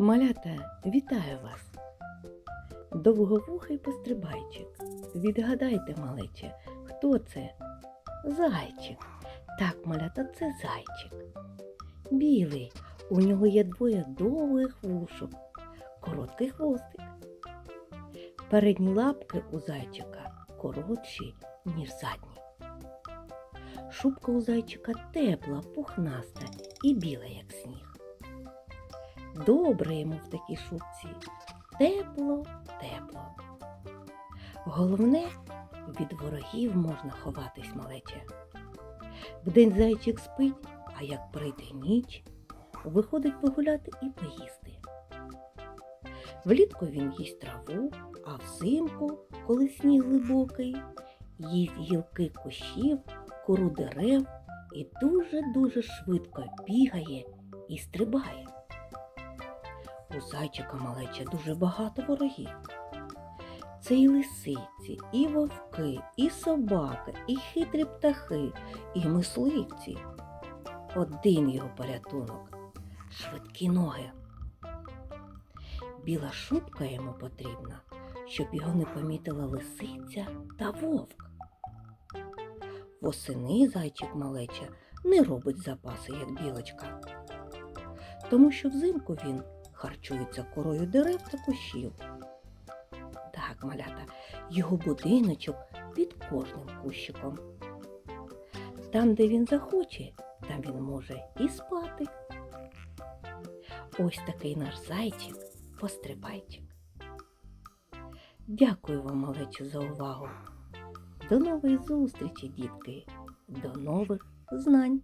Малята, вітаю вас! Довговухий пострибайчик. Відгадайте, малече, хто це? Зайчик. Так, малята, це зайчик. Білий. У нього є двоє довгих вушок, короткий хвостик. Передні лапки у зайчика коротші, ніж задні. Шубка у зайчика тепла, пухнаста і біла, як сніг. Добре йому в такій шубці. Тепло, тепло. Головне, від ворогів можна ховатись, малече. Вдень зайчик спить, а як прийде ніч, виходить погуляти і поїсти. Влітку він їсть траву, а взимку, коли сніг глибокий, їсть гілки кущів, кору дерев і дуже-дуже швидко бігає і стрибає. У зайчика малече дуже багато ворогів. Це і лисиці, і вовки, і собаки, і хитрі птахи, і мисливці. Один його порятунок швидкі ноги. Біла шубка йому потрібна, щоб його не помітила лисиця та вовк. Восени зайчик малеча не робить запаси, як білочка, тому що взимку він харчується корою дерев та кущів. Так, малята, його будиночок під кожним кущиком. Там, де він захоче, там він може і спати. Ось такий наш зайчик пострибайчик. Дякую вам, малечу, за увагу. До нової зустрічі, дітки, до нових знань.